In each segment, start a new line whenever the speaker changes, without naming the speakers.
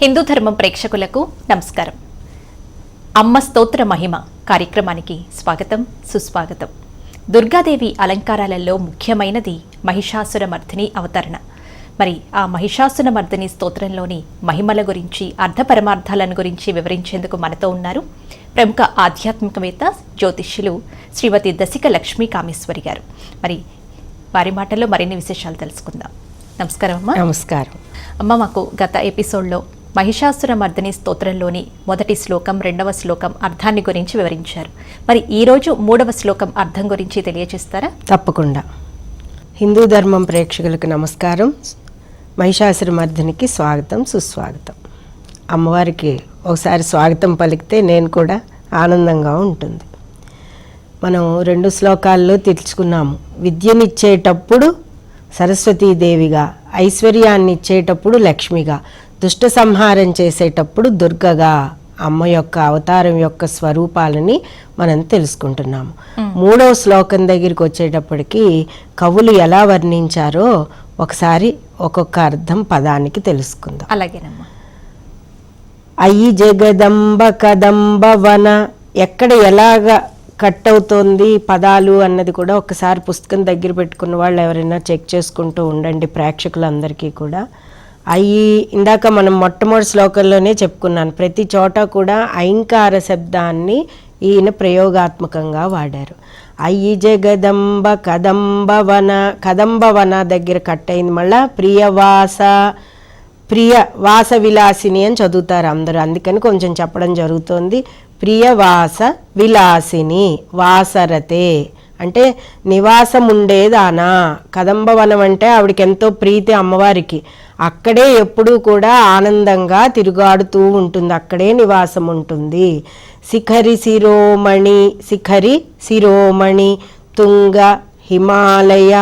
హిందూ ధర్మం ప్రేక్షకులకు నమస్కారం. అమ్మ స్తోత్ర మహిమ కార్యక్రమానికి స్వాగతం సుస్వాగతం. దుర్గాదేవి అలంకారాలలో ముఖ్యమైనది మహిషాసుర మర్దిని అవతరణ. మరి ఆ మహిషాసుర మర్దిని స్తోత్రంలోని మహిమల గురించి అర్ధ పరమార్థాలను గురించి వివరించేందుకు మనతో ఉన్నారు ప్రముఖ ఆధ్యాత్మికవేత్త జ్యోతిష్యులు శ్రీమతి దశిక లక్ష్మీ కామేశ్వరి గారు. మరి వారి మాటల్లో మరిన్ని విశేషాలు తెలుసుకుందాం. నమస్కారం అమ్మా.
నమస్కారం.
అమ్మ మాకు గత ఎపిసోడ్లో మహిషాసురమర్దిని స్తోత్రంలోని మొదటి శ్లోకం రెండవ శ్లోకం అర్థాన్ని గురించి వివరించారు. మరి ఈరోజు మూడవ శ్లోకం అర్థం గురించి తెలియజేస్తారా
తప్పకుండా. హిందూ ధర్మం ప్రేక్షకులకు నమస్కారం. మహిషాసురమర్దినికి స్వాగతం సుస్వాగతం. అమ్మవారికి ఒకసారి స్వాగతం పలికితే నేను కూడా ఆనందంగా ఉంటుంది. మనం రెండు శ్లోకాల్లో తెలుసుకున్నాము. విద్యనిచ్చేటప్పుడు సరస్వతీదేవిగా ఐశ్వర్యాన్ని ఇచ్చేటప్పుడు లక్ష్మిగా దుష్ట సంహారం చేసేటప్పుడు దుర్గగా అమ్మ యొక్క అవతారం యొక్క స్వరూపాలని మనం తెలుసుకుంటున్నాము మూడవ శ్లోకం దగ్గరికి వచ్చేటప్పటికి కవులు ఎలా వర్ణించారో ఒకసారి ఒక్కొక్క అర్థం పదానికి తెలుసుకుందాం.
అలాగేనమ్మా.
అయి జగదంబ కదంబ వన ఎక్కడ ఎలాగ కట్ అవుతోంది పదాలు అన్నది కూడా ఒకసారి పుస్తకం దగ్గర పెట్టుకున్న వాళ్ళు ఎవరైనా చెక్ చేసుకుంటూ ఉండండి ప్రేక్షకులందరికీ కూడా. అయి ఇందాక మనం మొట్టమొదటి శ్లోకంలోనే చెప్పుకున్నాను. ప్రతి చోట కూడా ఐంకార శబ్దాన్ని ఈయన ప్రయోగాత్మకంగా వాడారు. అయ్యి జగదంబ కదంబవన కదంబవన దగ్గర కట్ అయింది. మళ్ళా ప్రియవాస ప్రియ వాస విలాసిని అని చదువుతారు అందరూ. అందుకని కొంచెం చెప్పడం జరుగుతోంది. ప్రియవాస విలాసిని వాసరతే. అంటే నివాసం ఉండేదానా కదంబవనం అంటే ఆవిడకి ఎంతో ప్రీతి అమ్మవారికి. అక్కడే ఎప్పుడూ కూడా ఆనందంగా తిరుగాడుతూ ఉంటుంది. అక్కడే నివాసం ఉంటుంది శిఖరి శిరోమణి శిఖరి శిరోమణి తుంగ హిమాలయ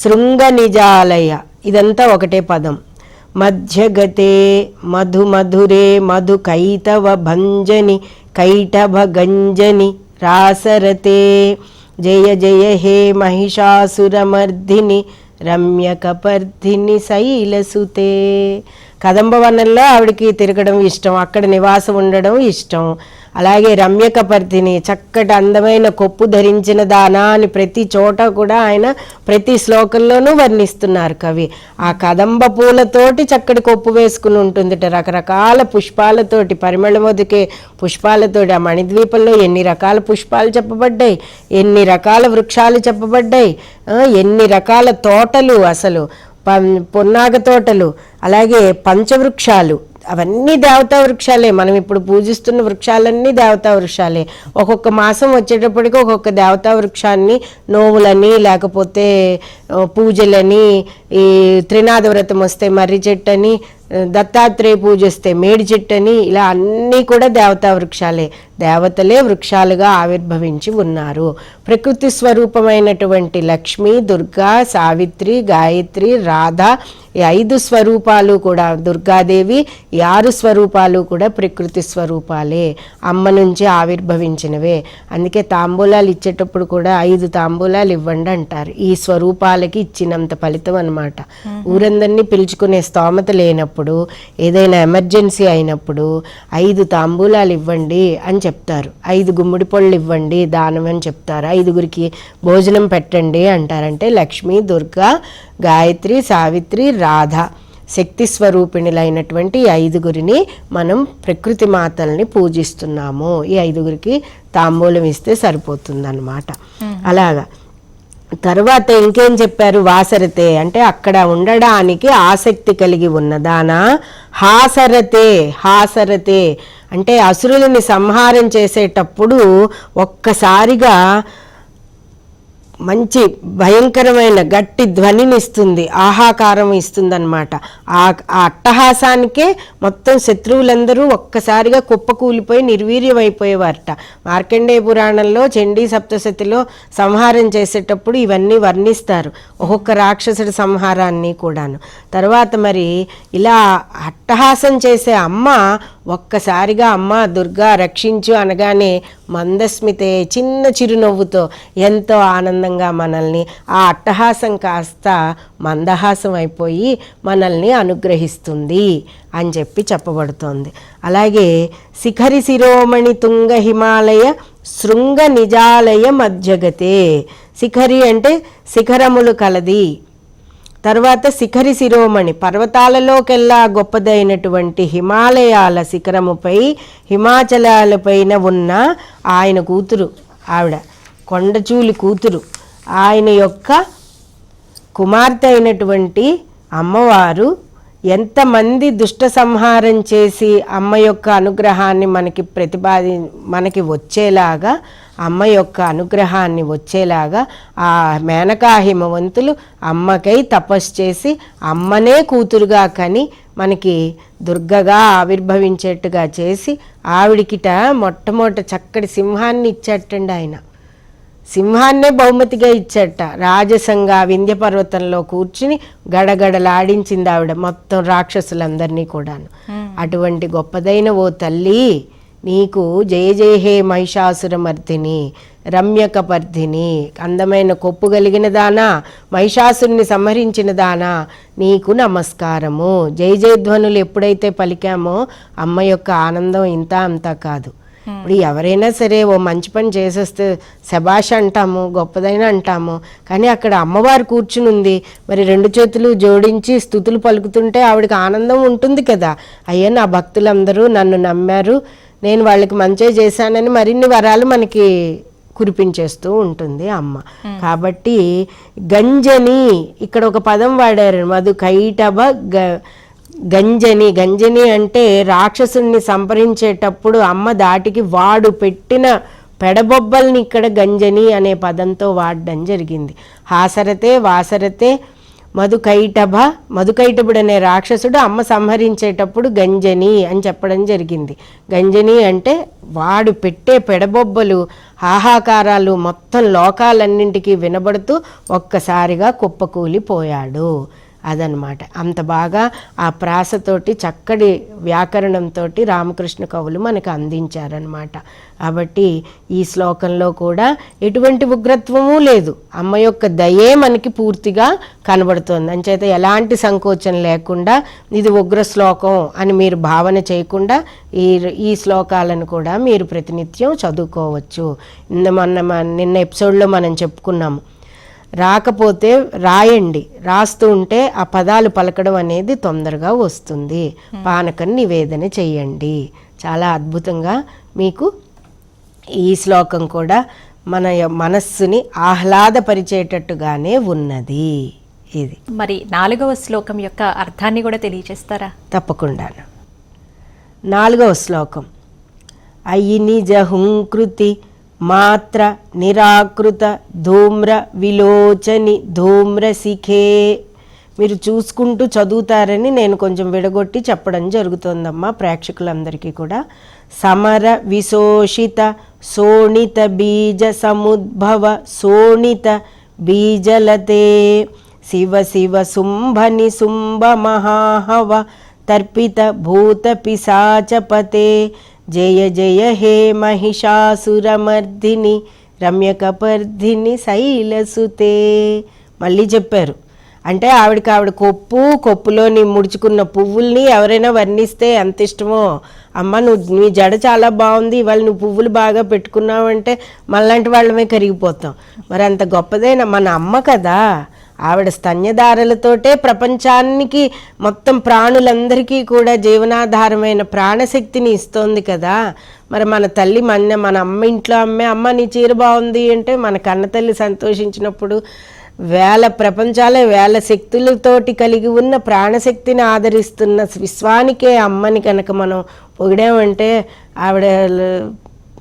శృంగ నిజాలయ ఇదంతా ఒకటే పదం. మధ్యగతే మధు మధురే మధు కైతవ భంజని కైటభ గంజని రాసరతే జయ జయ హే మహిషాసురమర్ధిని రమ్యకపర్ధిని శైలసుతే. కదంబవనంలో ఆవిడకి తిరగడం ఇష్టం అక్కడ నివాసం ఉండడం ఇష్టం. అలాగే రమ్యకపర్తిని చక్కటి అందమైన కొప్పు ధరించిన దానా అని ప్రతి చోట కూడా ఆయన ప్రతి శ్లోకంలోనూ వర్ణిస్తున్నారు కవి. ఆ కదంబ పూలతోటి చక్కటి కొప్పు వేసుకుని ఉంటుందిట. రకరకాల పుష్పాలతోటి పరిమళమొదికే పుష్పాలతోటి ఆ మణిద్వీపంలో ఎన్ని రకాల పుష్పాలు చెప్పబడ్డాయి? ఎన్ని రకాల వృక్షాలు చెప్పబడ్డాయి? ఎన్ని రకాల తోటలు అసలు? పం- పొన్నాగ తోటలు అలాగే పంచవృక్షాలు. అవన్నీ దేవతా వృక్షాలే. మనం ఇప్పుడు పూజిస్తున్న వృక్షాలన్నీ దేవతా వృక్షాలే. ఒక్కొక్క మాసం వచ్చేటప్పటికి ఒక్కొక్క దేవతా వృక్షాన్ని నోవులని లేకపోతే పూజలని ఈ త్రినాథ వ్రతం వస్తే మర్రి చెట్టు అని దత్తాత్రేయ పూజ వస్తే మేడి చెట్టు అని ఇలా అన్నీ కూడా దేవతా వృక్షాలే. దేవతలే వృక్షాలుగా ఆవిర్భవించి ఉన్నారు. ప్రకృతి స్వరూపమైనటువంటి లక్ష్మి దుర్గా సావిత్రి గాయత్రి రాధ ఈ ఐదు స్వరూపాలు కూడా దుర్గాదేవి ఈ ఆరు స్వరూపాలు కూడా ప్రకృతి స్వరూపాలే. అమ్మ నుంచి ఆవిర్భవించినవే. అందుకే తాంబూలాలు ఇచ్చేటప్పుడు కూడా ఐదు తాంబూలాలు ఇవ్వండి అంటారు. ఈ స్వరూపాలకి ఇచ్చినంత ఫలితం అన్నమాట. ఊరందరినీ పిలుచుకునే స్తోమత లేనప్పుడు ఏదైనా ఎమర్జెన్సీ అయినప్పుడు ఐదు తాంబూలాలు ఇవ్వండి అని చెప్తారు. ఐదు గుమ్మడి పళ్ళు ఇవ్వండి దానం అని చెప్తారు. ఐదుగురికి భోజనం పెట్టండి అంటారంటే లక్ష్మి దుర్గా గాయత్రి సావిత్రి రాధ శక్తి స్వరూపిణులైనటువంటి ఐదుగురిని మనం ప్రకృతి మాతల్ని పూజిస్తున్నాము. ఈ ఐదుగురికి తాంబూలం ఇస్తే సరిపోతుందన్నమాట. అలాగా. తర్వాత ఇంకేం చెప్పారు వాసరతే? అంటే అక్కడ ఉండడానికి ఆసక్తి కలిగి ఉన్నదానా? హాసరతే హాసరతే. అంటే అసురులని సంహారం చేసేటప్పుడు ఒక్కసారిగా మంచి భయంకరమైన గట్టి ధ్వనిని ఇస్తుంది ఆహాకారం ఇస్తుందన్నమాట. ఆ ఆ అట్టహాసానికే మొత్తం శత్రువులందరూ ఒక్కసారిగా కుప్పకూలిపోయి నిర్వీర్యమైపోయేవారట. మార్కండేయ పురాణంలో చండీ సప్తశతిలో సంహారం చేసేటప్పుడు ఇవన్నీ వర్ణిస్తారు ఒక్కొక్క రాక్షసుడి సంహారాన్ని కూడాను. తర్వాత మరి ఇలా అట్టహాసం చేసే అమ్మ ఒక్కసారిగా అమ్మ దుర్గా రక్షించు అనగానే మందస్మితే చిన్న చిరునవ్వుతో ఎంతో ఆనందంగా మనల్ని ఆ అట్టహాసం కాస్త మందహాసం అయిపోయి మనల్ని అనుగ్రహిస్తుంది అని చెప్పి చెప్పబడుతోంది. అలాగే శిఖరి శిరోమణి తుంగ హిమాలయ శృంగ నిజాలయ మధ్యగతే. శిఖరి అంటే శిఖరములు కలది. తర్వాత శిఖరి శిరోమణి పర్వతాలలోకెల్లా గొప్పదైనటువంటి హిమాలయాల శిఖరముపై హిమాచలాలపైన ఉన్న ఆయన కూతురు ఆవిడ కొండచూలి కూతురు. ఆయన యొక్క కుమార్తె అయినటువంటి అమ్మవారు ఎంతమంది దుష్ట సంహారం చేసి అమ్మ యొక్క అనుగ్రహాన్ని మనకి ప్రతిపాది మనకి వచ్చేలాగా అమ్మ యొక్క అనుగ్రహాన్ని వచ్చేలాగా ఆ మేనకా హిమవంతులు అమ్మకై తపస్సు చేసి అమ్మనే కూతురుగా కని మనకి దుర్గగా ఆవిర్భవించేట్టుగా చేసి ఆవిడికిట మొట్టమొదట చక్కటి సింహాన్ని ఇచ్చేటండి ఆయన. సింహాన్నే బహుమతిగా ఇచ్చట. రాజసంగా వింధ్య పర్వతంలో కూర్చుని గడగడలాడించింది ఆవిడ మొత్తం రాక్షసులందరినీ కూడాను. అటువంటి గొప్పదైన ఓ తల్లి నీకు జయ జయ హే మహిషాసురమర్దిని రమ్యకపర్ధిని అందమైన కొప్పు కలిగిన దానా మహిషాసుని సంహరించిన దానా నీకు నమస్కారము. జయ జయధ్వనులు ఎప్పుడైతే పలికామో అమ్మ యొక్క ఆనందం ఇంత అంతా కాదు. ఇప్పుడు ఎవరైనా సరే ఓ మంచి పని చేసేస్తే శబాష్ అంటాము గొప్పదైన అంటాము. కానీ అక్కడ అమ్మవారు కూర్చుని ఉంది మరి రెండు చేతులు జోడించి స్థుతులు పలుకుతుంటే ఆవిడకి ఆనందం ఉంటుంది కదా. అయ్యా నా భక్తులందరూ నన్ను నమ్మారు. నేను వాళ్ళకి మంచి చేశానని మరిన్ని వరాలు మనకి కురిపించేస్తూ ఉంటుంది అమ్మ. కాబట్టి గంజని ఇక్కడ ఒక పదం వాడారు. మధు కైటభ గ గంజని గంజని అంటే రాక్షసుని సంపరించేటప్పుడు అమ్మ దాటికి వాడు పెట్టిన పెడబొబ్బల్ని ఇక్కడ గంజని అనే పదంతో వాడడం జరిగింది. హాసరతే వాసరతే మధుకైటభ మధుకైటభుడు అనే రాక్షసుడు అమ్మ సంహరించేటప్పుడు గంజని అని చెప్పడం జరిగింది. గంజని అంటే వాడు పెట్టే పెడబొబ్బలు హాహాకారాలు మొత్తం లోకాలన్నింటికీ వినబడుతూ ఒక్కసారిగా కుప్పకూలిపోయాడు. అదనమాట. అంత బాగా ఆ ప్రాసతోటి చక్కటి వ్యాకరణంతో రామకృష్ణ కవులు మనకు అందించారనమాట. కాబట్టి ఈ శ్లోకంలో కూడా ఎటువంటి ఉగ్రత్వము లేదు. అమ్మ యొక్క దయే మనకి పూర్తిగా కనబడుతుంది. అంచేత ఎలాంటి సంకోచం లేకుండా ఇది ఉగ్ర శ్లోకం అని మీరు భావన చేయకుండా ఈ ఈ శ్లోకాలను కూడా మీరు ప్రతినిత్యం చదువుకోవచ్చు. మొన్న మన- నిన్న ఎపిసోడ్లో మనం చెప్పుకున్నాము. రాకపోతే రాయండి. రాస్తూ ఉంటే ఆ పదాలు పలకడం అనేది తొందరగా వస్తుంది. పానకం నివేదన చెయ్యండి. చాలా అద్భుతంగా మీకు ఈ శ్లోకం కూడా మన మనస్సుని ఆహ్లాదపరిచేటట్టుగానే ఉన్నది. ఇది.
మరి నాలుగవ శ్లోకం యొక్క అర్థాన్ని కూడా తెలియజేస్తారా
తప్పకుండా. నాలుగవ శ్లోకం. అయి నిజ హుంకృతి మాత్ర నిరాకృత ధూమ్ర విలోచని ధూమ్రశిఖే మీరు చూసుకుంటూ చదువుతారని నేను కొంచెం విడగొట్టి చెప్పడం జరుగుతోందమ్మా ప్రేక్షకులందరికీ కూడా. సమర విశోషిత శోణిత బీజ సముద్భవ శోణిత బీజలతే. శివ శివ శుంభని శుంభ మహాహవ తర్పిత భూత పిశాచపతే జయ జయ హే మహిషాసురమర్ధిని రమ్యకపర్ధిని శైలసుతే. మళ్ళీ చెప్పారు. అంటే ఆవిడకి ఆవిడ కొప్పు కొప్పులోని ముడుచుకున్న పువ్వుల్ని ఎవరైనా వర్ణిస్తే ఎంత ఇష్టమో. అమ్మ నువ్వు నీ జడ చాలా బాగుంది ఇవాళ నువ్వు పువ్వులు బాగా పెట్టుకున్నావంటే మళ్ళంటి వాళ్ళమే కరిగిపోతాం. మరి అంత గొప్పదైన మన అమ్మ కదా. ఆవిడ స్తన్యధారలతోటే ప్రపంచానికి మొత్తం ప్రాణులందరికీ కూడా జీవనాధారమైన ప్రాణశక్తిని ఇస్తోంది కదా. మరి మన తల్లి మన మన అమ్మ ఇంట్లో అమ్మే అమ్మ నీ చీర బాగుంది అంటే మన కన్నతల్లి సంతోషించినప్పుడు వేల ప్రపంచాల వేల శక్తులతోటి కలిగి ఉన్న ప్రాణశక్తిని ఆదరిస్తున్న విశ్వానికే అమ్మని కనుక మనం పొగిడామంటే ఆవిడ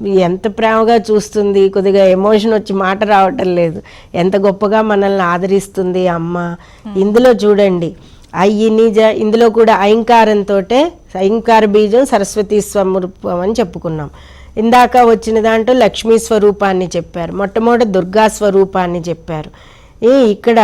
ఎంత ప్రేమగా చూస్తుంది కొద్దిగా ఎమోషన్ వచ్చి మాట రావటం లేదు. ఎంత గొప్పగా మనల్ని ఆదరిస్తుంది అమ్మ. ఇందులో చూడండి అయ్యి నిజ ఇందులో కూడా ఐంకారంతో ఐంకార బీజం సరస్వతి స్వరూపం అని చెప్పుకున్నాం. ఇందాక వచ్చిన దాంట్లో లక్ష్మీ స్వరూపాన్ని చెప్పారు మొట్టమొదటి దుర్గా స్వరూపాన్ని చెప్పారు. ఏ ఇక్కడ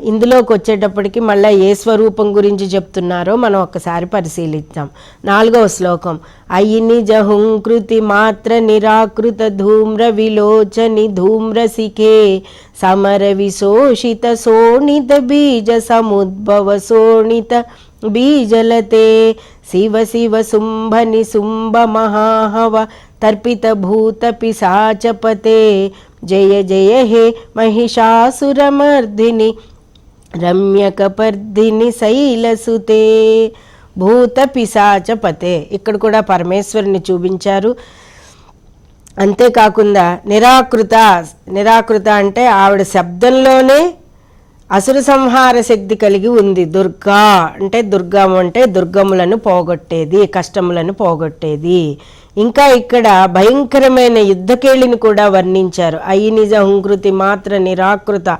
ఇందులోకి వచ్చేటప్పటికి మళ్ళీ ఏ స్వరూపం గురించి చెప్తున్నారో మనం ఒక్కసారి పరిశీలిద్దాం. నాలుగవ శ్లోకం. అయి జహుంకృతి మాత్ర నిరాకృత ధూమ్ర విలోచని ధూమ్రసికే సమర విశోషిత శోణిత బీజ సముద్భవ శోణిత బీజలతే. శివ శివ శుంభని శుంభ మహాహవ తర్పిత భూత పిశాచపతే జయ జయ హే మహిషాసురమర్దిని రమ్యకపర్ధిని శైలసుతే. భూత పిశాచపతే ఇక్కడ కూడా పరమేశ్వరుని చూపించారు. అంతేకాకుండా నిరాకృత నిరాకృత అంటే ఆవిడ శబ్దంలోనే అసుర సంహార శక్తి కలిగి ఉంది. దుర్గా అంటే దుర్గం అంటే దుర్గములను పోగొట్టేది కష్టములను పోగొట్టేది. ఇంకా ఇక్కడ భయంకరమైన యుద్ధకేళిని కూడా వర్ణించారు. అయి నిజ హుంకృతి మాత్ర నిరాకృత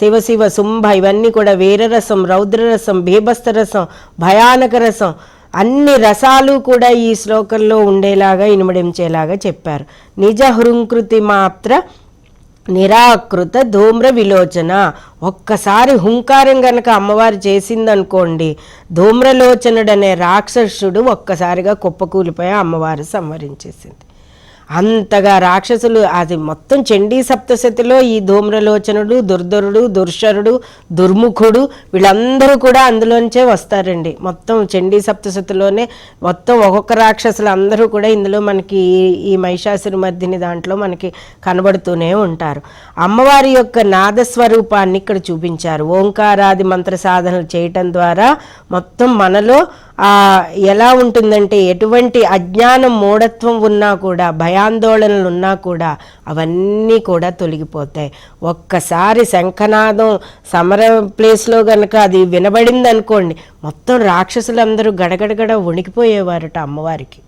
శివ శివ శుంభ ఇవన్నీ కూడా వీరరసం రౌద్రరసం భీభస్తరసం రసం భయానక రసం అన్ని రసాలు కూడా ఈ శ్లోకంలో ఉండేలాగా ఇనుమడించేలాగా చెప్పారు. నిజ హృంకృతి మాత్ర నిరాకృత ధూమ్ర విలోచన. ఒక్కసారి హుంకారం గనక అమ్మవారు చేసిందనుకోండి ధూమ్రలోచనుడనే రాక్షసుడు ఒక్కసారిగా కుప్పకూలిపోయి అమ్మవారు సంహరించేసింది అంతగా రాక్షసులు అది మొత్తం చండీ సప్తశతిలో ఈ ధూమ్రలోచనుడు దుర్ధరుడు దుర్శరుడు దుర్ముఖుడు వీళ్ళందరూ కూడా అందులోంచే వస్తారండి. మొత్తం చండీ సప్తశతిలోనే మొత్తం ఒక్కొక్క రాక్షసులు అందరూ కూడా ఇందులో మనకి ఈ- ఈ మహిషాసురి మధ్యని దాంట్లో మనకి కనబడుతూనే ఉంటారు. అమ్మవారి యొక్క నాదస్వరూపాన్ని ఇక్కడ చూపించారు. ఓంకారాది మంత్ర సాధనలు చేయటం ద్వారా మొత్తం మనలో ఎలా ఉంటుందంటే ఎటువంటి అజ్ఞానం మూఢత్వం ఉన్నా కూడా భయాందోళనలు ఉన్నా కూడా అవన్నీ కూడా తొలగిపోతాయి. ఒక్కసారి శంఖనాదం సమర ప్లేస్లో కనుక అది వినబడింది అనుకోండి మొత్తం రాక్షసులందరూ గడగడగడ వణికిపోయేవారట అమ్మవారికి.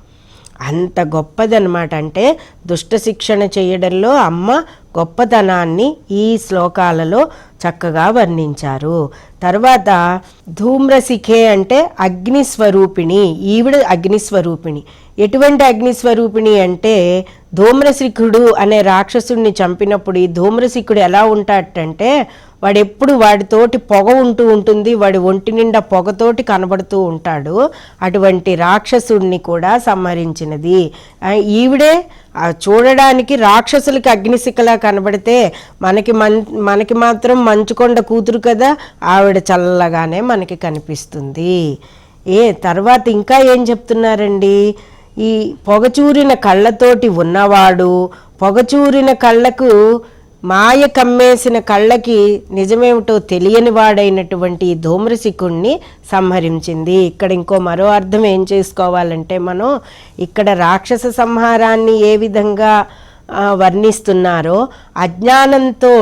అంత గొప్పదనమాట అంటే దుష్ట శిక్షణ చేయడంలో అమ్మ గొప్పతనాన్ని ఈ శ్లోకాలలో చక్కగా వర్ణించారు. తర్వాత ధూమ్రశిఖే అంటే అగ్నిస్వరూపిణి. ఈవిడ అగ్నిస్వరూపిణి. ఎటువంటి అగ్నిస్వరూపిణి అంటే ధూమ్రశిఖుడు అనే రాక్షసుడిని చంపినప్పుడు ఈ ధూమ్రశిఖుడు ఎలా ఉంటాడంటే వాడు ఎప్పుడు వాడితోటి పొగ ఉంటూ ఉంటుంది వాడి ఒంటి నిండా పొగతోటి కనబడుతూ ఉంటాడు. అటువంటి రాక్షసుడిని కూడా సంహరించినది. ఈవిడే చూడడానికి రాక్షసులకి అగ్నిశిఖలా కనబడితే మనకి మన్ మనకి మాత్రం మంచుకొండ కూతురు కదా ఆవిడ చల్లగానే మనకి కనిపిస్తుంది. ఏ తర్వాత ఇంకా ఏం చెప్తున్నారండి? ఈ పొగచూరిన కళ్ళతోటి ఉన్నవాడు పొగచూరిన కళ్ళకు మాయ కమ్మేసిన కళ్ళకి నిజమేమిటో తెలియని వాడైనటువంటి ఈ ధూమ్రశిఖుణ్ణి సంహరించింది. ఇక్కడ ఇంకో మరో అర్థం ఏం చేసుకోవాలంటే మనం ఇక్కడ రాక్షస సంహారాన్ని ఏ విధంగా వర్ణిస్తున్నారో అజ్ఞానంతో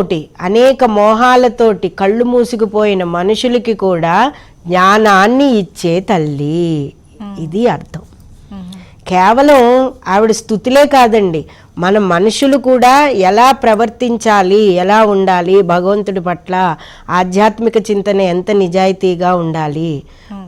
అనేక మోహాలతోటి కళ్ళు మూసుకుపోయిన మనుషులకి కూడా జ్ఞానాన్ని ఇచ్చే తల్లి. ఇది అర్థం. కేవలం ఆవిడ స్థుతిలే కాదండి మన మనుషులు కూడా ఎలా ప్రవర్తించాలి ఎలా ఉండాలి భగవంతుడి పట్ల ఆధ్యాత్మిక చింతన ఎంత నిజాయితీగా ఉండాలి?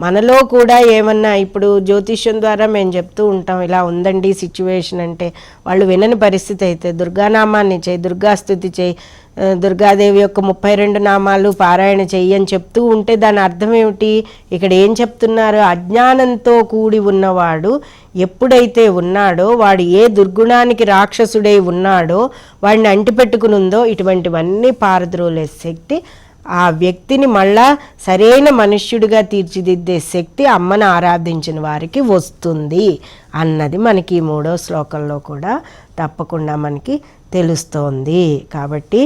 మనలో కూడా ఏమన్నా ఇప్పుడు జ్యోతిష్యం ద్వారా మేము చెప్తూ ఉంటాం ఇలా ఉందండి సిచ్యువేషన్ అంటే వాళ్ళు వినని పరిస్థితి అయితే దుర్గానామాన్ని చేయి దుర్గాస్తుతి చేయి దుర్గాదేవి యొక్క ముప్పై రెండు నామాలు పారాయణ చెయ్యని చెప్తూ ఉంటే దాని అర్థం ఏమిటి? ఇక్కడ ఏం చెప్తున్నారు? అజ్ఞానంతో కూడి ఉన్నవాడు ఎప్పుడైతే ఉన్నాడో వాడు ఏ దుర్గుణానికి రాక్షసుడై ఉన్నాడో వాడిని అంటిపెట్టుకుని ఉందో ఇటువంటివన్నీ పారద్రోలే శక్తి. ఆ వ్యక్తిని మళ్ళా సరైన మనుష్యుడిగా తీర్చిదిద్దే శక్తి అమ్మను ఆరాధించిన వారికి వస్తుంది అన్నది మనకి ఈ మూడో శ్లోకంలో కూడా తప్పకుండా మనకి తెలుస్తోంది. కాబట్టి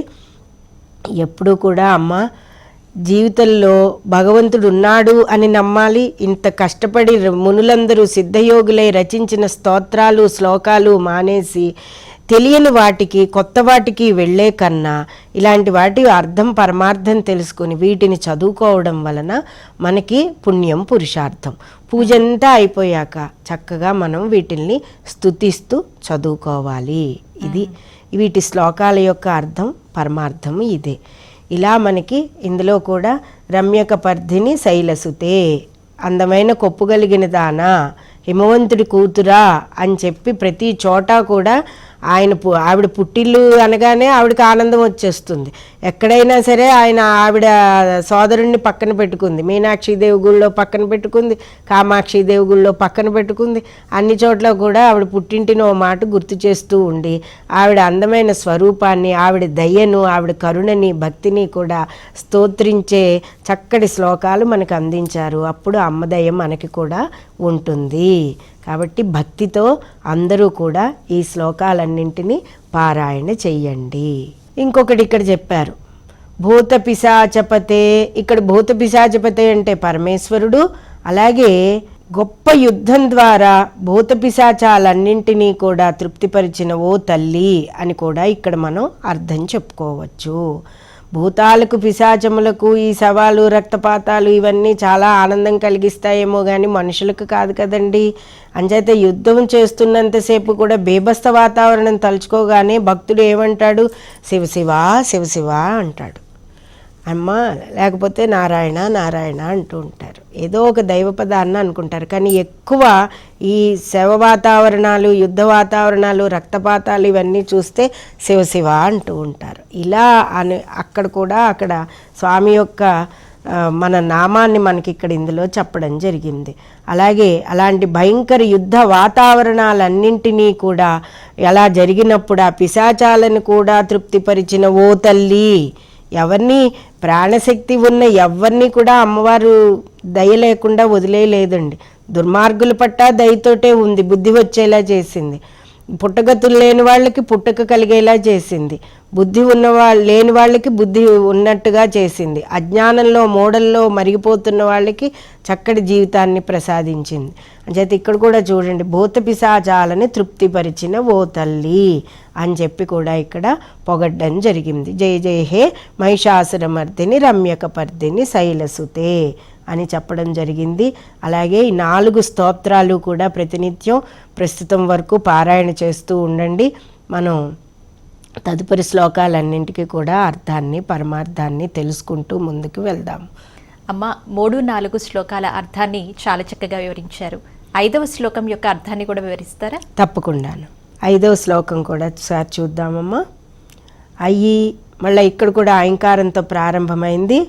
ఎప్పుడూ కూడా అమ్మ జీవితంలో భగవంతుడు ఉన్నాడు అని నమ్మాలి. ఇంత కష్టపడి మునులందరూ సిద్ధయోగులై రచించిన స్తోత్రాలు శ్లోకాలు మానేసి తెలియని వాటికి కొత్త వాటికి వెళ్ళే కన్నా ఇలాంటి వాటి అర్థం పరమార్థం తెలుసుకుని వీటిని చదువుకోవడం వలన మనకి పుణ్యం పురుషార్థం. పూజ అంతా అయిపోయాక చక్కగా మనం వీటిల్ని స్తుతిస్తూ చదువుకోవాలి. ఇది వీటి శ్లోకాల యొక్క అర్థం పరమార్థం ఇదే. ఇలా మనకి ఇందులో కూడా రమ్యక పర్ధిని శైలసుతే అందమైన కొప్పుగలిగిన దానా హిమవంతుడి కూతురా అని చెప్పి ప్రతి చోట కూడా ఆయన పు- ఆవిడ పుట్టిల్లు అనగానే ఆవిడకి ఆనందం వచ్చేస్తుంది. ఎక్కడైనా సరే ఆయన ఆవిడ సోదరుణ్ణి పక్కన పెట్టుకుంది. మీనాక్షి దేవి గుళ్ళో పక్కన పెట్టుకుంది. కామాక్షి దేవి గుళ్ళో పక్కన పెట్టుకుంది. అన్ని చోట్ల కూడా ఆవిడ పుట్టింటిని ఓ మాట గుర్తు చేస్తూ ఉండి ఆవిడ అందమైన స్వరూపాన్ని ఆవిడ దయ్యను ఆవిడ కరుణని భక్తిని కూడా స్తోత్రించే చక్కటి శ్లోకాలు మనకు అందించారు. అప్పుడు అమ్మదయ్య మనకి కూడా ఉంటుంది. కాబట్టి భక్తితో అందరూ కూడా ఈ శ్లోకాలన్నింటినీ పారాయణ చెయ్యండి ఇంకొకటి ఇక్కడ చెప్పారు. భూత పిశాచపతే ఇక్కడ భూత పిశాచపతే అంటే పరమేశ్వరుడు అలాగే గొప్ప యుద్ధం ద్వారా భూత పిశాచాలన్నింటినీ కూడా తృప్తిపరిచిన ఓ తల్లి అని కూడా ఇక్కడ మనం అర్థం చెప్పుకోవచ్చు. భూతాలకు పిశాచములకు ఈ సవాలు రక్తపాతాలు ఇవన్నీ చాలా ఆనందం కలిగిస్తాయేమో కానీ మనుషులకు కాదు కదండి. అంచేత యుద్ధం చేస్తున్నంతసేపు కూడా బేబస్త వాతావరణం తలుచుకోగానే భక్తుడు ఏమంటాడు? శివ శివ అంటాడు. అమ్మ లేకపోతే నారాయణ నారాయణ అంటూ ఉంటారు. ఏదో ఒక దైవ పదాన్ని అనుకుంటారు. కానీ ఎక్కువ ఈ శవ వాతావరణాలు యుద్ధ వాతావరణాలు రక్తపాతాలు ఇవన్నీ చూస్తే శివ శివ అంటూ ఉంటారు. ఇలా అని అక్కడ కూడా అక్కడ స్వామి యొక్క మన నామాన్ని మనకి ఇక్కడ ఇందులో చెప్పడం జరిగింది. అలాగే అలాంటి భయంకర యుద్ధ వాతావరణాలన్నింటినీ కూడా ఎలా జరిగినప్పుడు ఆ పిశాచాలను కూడా తృప్తిపరిచిన ఓ తల్లి ఎవరిని ప్రాణశక్తి ఉన్న ఎవరిని కూడా అమ్మవారు దయ లేకుండా వదిలేయలేదండి. దుర్మార్గుల పట్టా దయతోటే ఉంది బుద్ధి వచ్చేలా చేసింది. పుట్టగతులు లేని వాళ్ళకి పుట్టక కలిగేలా చేసింది. బుద్ధి ఉన్న లేని వాళ్ళకి బుద్ధి ఉన్నట్టుగా చేసింది. అజ్ఞానంలో మోడల్లో మరిగిపోతున్న వాళ్ళకి చక్కటి జీవితాన్ని ప్రసాదించింది. అంచేత ఇక్కడ కూడా చూడండి భూత పిశాచాలని తృప్తిపరిచిన ఓ తల్లి అని చెప్పి కూడా ఇక్కడ పొగడ్డం జరిగింది. జయ జయ హే మహిషాసురమర్దిని రమ్యకపర్దిని శైలసుతే అని చెప్పడం జరిగింది. అలాగే ఈ నాలుగు స్తోత్రాలు కూడా ప్రతినిత్యం ప్రస్తుతం వరకు పారాయణ చేస్తూ ఉండండి. మనం తదుపరి శ్లోకాలన్నింటికి కూడా అర్థాన్ని పరమార్థాన్ని తెలుసుకుంటూ ముందుకు వెళ్దాం.
అమ్మ మూడు నాలుగు శ్లోకాల అర్థాన్ని చాలా చక్కగా వివరించారు. ఐదవ శ్లోకం యొక్క అర్థాన్ని కూడా వివరిస్తారా?
తప్పకుండాను. ఐదవ శ్లోకం కూడా ఒకసారి చూద్దామమ్మా. అయ్యి మళ్ళీ ఇక్కడ కూడా అయంకారంతో ప్రారంభమైంది.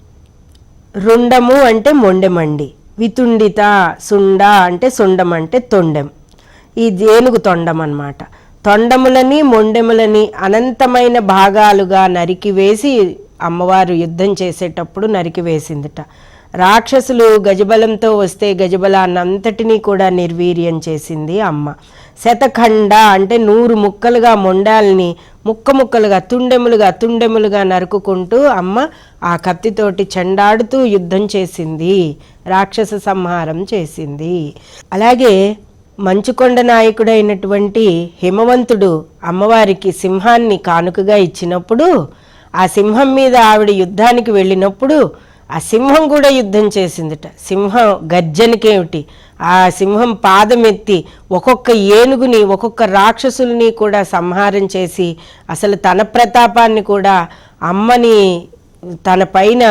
రుండము అంటే మొండెమండి. వితుండిత సుండ అంటే సుండం అంటే తొండెం. ఈ ఏనుగు తొండం అన్నమాట. తొండములని మొండెములని అనంతమైన భాగాలుగా నరికివేసి అమ్మవారు యుద్ధం చేసేటప్పుడు నరికివేసిందిట రాక్షసులు గజబలంతో వస్తే గజబలాన్నంతటినీ కూడా నిర్వీర్యం చేసింది అమ్మ. శతఖండ అంటే నూరు ముక్కలుగా మొండాల్ని ముక్క ముక్కలుగా తుండెములుగా తుండెములుగా నరుకుకుంటూ అమ్మ ఆ కత్తితోటి చెండాడుతూ యుద్ధం చేసింది. రాక్షస సంహారం చేసింది. అలాగే మంచుకొండ నాయకుడైనటువంటి హిమవంతుడు అమ్మవారికి సింహాన్ని కానుకగా ఇచ్చినప్పుడు ఆ సింహం మీద ఆవిడ యుద్ధానికి వెళ్ళినప్పుడు ఆ సింహం కూడా యుద్ధం చేసిందిట. సింహం గర్జనకేమిటి? ఆ సింహం పాదం ఎత్తి ఒక్కొక్క ఏనుగుని ఒక్కొక్క రాక్షసుల్ని కూడా సంహారం చేసి అసలు తన ప్రతాపాన్ని కూడా అమ్మని తన పైన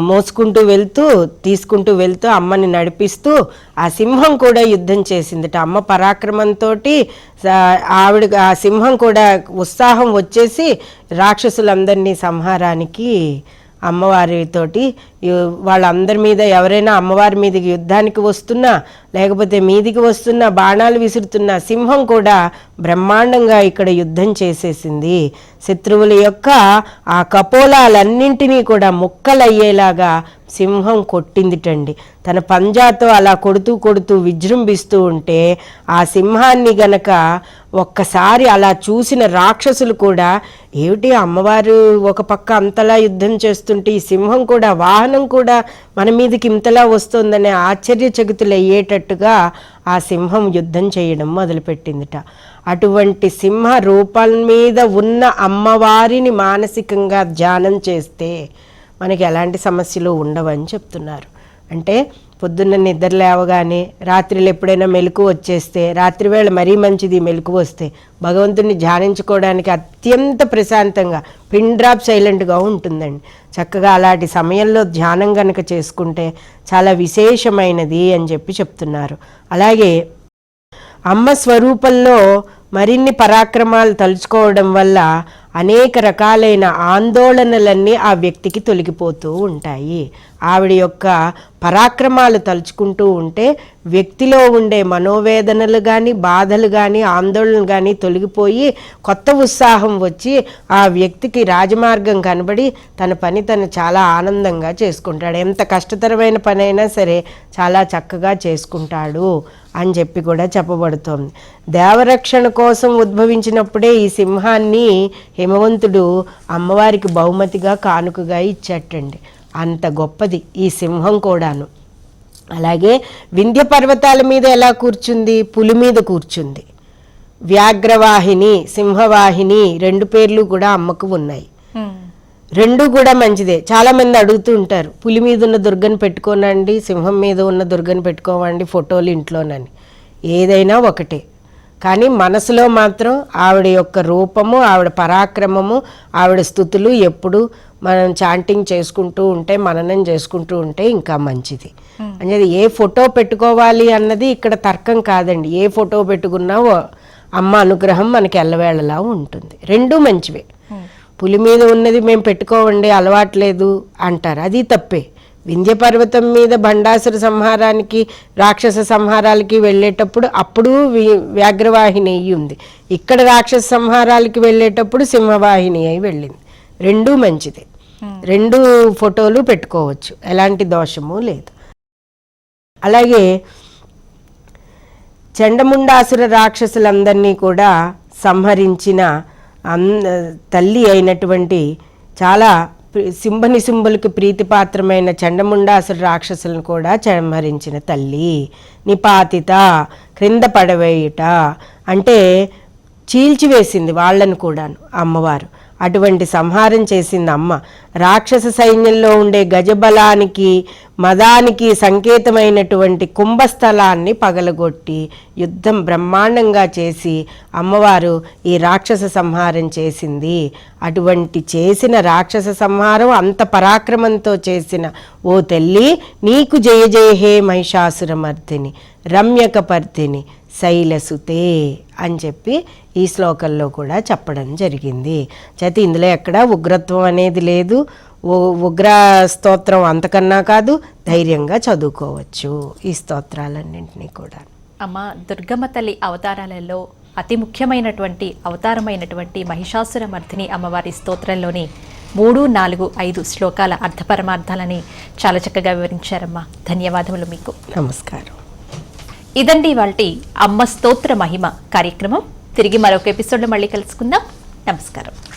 మోసుకుంటూ వెళ్తూ తీసుకుంటూ వెళ్తూ అమ్మని నడిపిస్తూ ఆ సింహం కూడా యుద్ధం చేసిందిట. అమ్మ పరాక్రమంతో ఆవిడ ఆ సింహం కూడా ఉత్సాహం వచ్చేసి రాక్షసులందరినీ సంహారానికి అమ్మవారితోటి వాళ్ళందరి మీద ఎవరైనా అమ్మవారి మీదకి యుద్ధానికి వస్తున్నా లేకపోతే మీదికి వస్తున్న బాణాలు విసురుతున్న సింహం కూడా బ్రహ్మాండంగా ఇక్కడ యుద్ధం చేసేసింది. శత్రువుల యొక్క ఆ కపోలాలన్నింటినీ కూడా ముక్కలయ్యేలాగా సింహం కొట్టిందిటండి. తన పంజాతో అలా కొడుతూ కొడుతూ విజృంభిస్తూ ఉంటే ఆ సింహాన్ని గనక ఒక్కసారి అలా చూసిన రాక్షసులు కూడా ఏమిటి అమ్మవారు ఒక పక్క అంతలా యుద్ధం చేస్తుంటే ఈ సింహం కూడా వాహనం కూడా మన మీదకి ఇంతలా వస్తుందనే ఆశ్చర్యచకితులు అయ్యేటట్టుగా ఆ సింహం యుద్ధం చేయడం మొదలుపెట్టిందిట. అటువంటి సింహ రూపం మీద ఉన్న అమ్మవారిని మానసికంగా ధ్యానం చేస్తే మనకి ఎలాంటి సమస్యలు ఉండవని చెప్తున్నారు. అంటే పొద్దున్న నిద్ర లేవగానే రాత్రిలో ఎప్పుడైనా మెలకు వచ్చేస్తే రాత్రి వేళ మరీ మంచిది మెలకు వస్తే భగవంతుని ధ్యానించుకోవడానికి అత్యంత ప్రశాంతంగా పిన్ డ్రాప్ సైలెంట్గా ఉంటుందండి. చక్కగా అలాంటి సమయంలో ధ్యానం కనుక చేసుకుంటే చాలా విశేషమైనది అని చెప్పి చెప్తున్నారు. అలాగే అమ్మ స్వరూపంలో మరిన్ని పరాక్రమాలు తలుచుకోవడం వల్ల అనేక రకాలైన ఆందోళనలన్నీ ఆ వ్యక్తికి తొలగిపోతూ ఉంటాయి. ఆవిడ యొక్క పరాక్రమాలు తలుచుకుంటూ ఉంటే వ్యక్తిలో ఉండే మనోవేదనలు కానీ బాధలు కానీ ఆందోళనలు కానీ తొలగిపోయి కొత్త ఉత్సాహం వచ్చి ఆ వ్యక్తికి రాజమార్గం కనబడి తన పని తను చాలా ఆనందంగా చేసుకుంటాడు. ఎంత కష్టతరమైన పని అయినా సరే చాలా చక్కగా చేసుకుంటాడు. అని చెప్పి కూడా చెప్పబడుతోంది. దేవరక్షణ కోసం ఉద్భవించినప్పుడే ఈ సింహాన్ని హిమవంతుడు అమ్మవారికి బహుమతిగా కానుకగా ఇచ్చటండి. అంత గొప్పది ఈ సింహం కూడాను. అలాగే వింధ్య పర్వతాల మీద ఎలా కూర్చుంది? పులి మీద కూర్చుంది. వ్యాఘ్రవాహిని సింహవాహిని రెండు పేర్లు కూడా అమ్మకు ఉన్నాయి. రెండు కూడా మంచిదే. చాలా మంది అడుగుతూ ఉంటారు పులి మీద ఉన్న దుర్గని పెట్టుకోనండి సింహం మీద ఉన్న దుర్గని పెట్టుకోవండి ఫోటోలు ఇంట్లోనని. ఏదైనా ఒకటే. కానీ మనసులో మాత్రం ఆవిడ యొక్క రూపము ఆవిడ పరాక్రమము ఆవిడ స్థుతులు ఎప్పుడు మనం చాంటింగ్ చేసుకుంటూ ఉంటే మననం చేసుకుంటూ ఉంటే ఇంకా మంచిది. అనేది ఏ ఫోటో పెట్టుకోవాలి అన్నది ఇక్కడ తర్కం కాదండి. ఏ ఫోటో పెట్టుకున్నా అమ్మ అనుగ్రహం మనకి ఎల్లవేళలా ఉంటుంది. రెండూ మంచివే. పులి మీద ఉన్నది మేము పెట్టుకోవండి అలవాట్లేదు అంటారు. అది తప్పే. వింధ్య పర్వతం మీద బండాసుర సంహారానికి రాక్షస సంహారాలకి వెళ్ళేటప్పుడు అప్పుడు వ్యాఘ్రవాహిని అయి ఉంది. ఇక్కడ రాక్షస సంహారాలకి వెళ్ళేటప్పుడు సింహవాహిని అయి వెళ్ళింది. రెండూ మంచిదే. రెండు ఫోటోలు పెట్టుకోవచ్చు. ఎలాంటి దోషము లేదు. అలాగే చండముండాసుర రాక్షసులందరినీ కూడా సంహరించిన తల్లి అయినటువంటి చాలా సింహని సింహనిశుంభులకు ప్రీతిపాత్రమైన చండముండాసుర రాక్షసులను కూడా చంహరించిన తల్లి. నిపాతిత క్రింద పడవేయుట అంటే చీల్చివేసింది వాళ్ళను కూడాను అమ్మవారు. అటువంటి సంహారం చేసింది అమ్మ రాక్షస సైన్యంలో ఉండే గజబలానికి మదానికి సంకేతమైనటువంటి కుంభస్థలాన్ని పగలగొట్టి యుద్ధం బ్రహ్మాండంగా చేసి అమ్మవారు ఈ రాక్షస సంహారం చేసింది. అటువంటి చేసిన రాక్షస సంహారం అంత పరాక్రమంతో చేసిన ఓ తల్లి నీకు జయ జయ హే మహిషాసురమర్దిని రమ్యకపర్దిని శైలసుతే అని చెప్పి ఈ శ్లోకంలో కూడా చెప్పడం జరిగింది. చేతి ఇందులో ఎక్కడ ఉగ్రత్వం అనేది లేదు. ఉగ్ర స్తోత్రం అంతకన్నా కాదు ధైర్యంగా చదువుకోవచ్చు ఈ స్తోత్రాలన్నింటినీ కూడా.
అమ్మ దుర్గమ్మ తల్లి అవతారాలలో అతి ముఖ్యమైనటువంటి అవతారమైనటువంటి మహిషాసుర మర్దిని అమ్మవారి స్తోత్రంలోని మూడు నాలుగు ఐదు శ్లోకాల అర్థపరమార్థాలని చాలా చక్కగా వివరించారమ్మా. ధన్యవాదములు మీకు.
నమస్కారం.
ఇదండి వాళ్ళ అమ్మ స్తోత్ర మహిమ కార్యక్రమం. తిరిగి మరొక ఎపిసోడ్లో మళ్ళీ కలుసుకుందాం. నమస్కారం.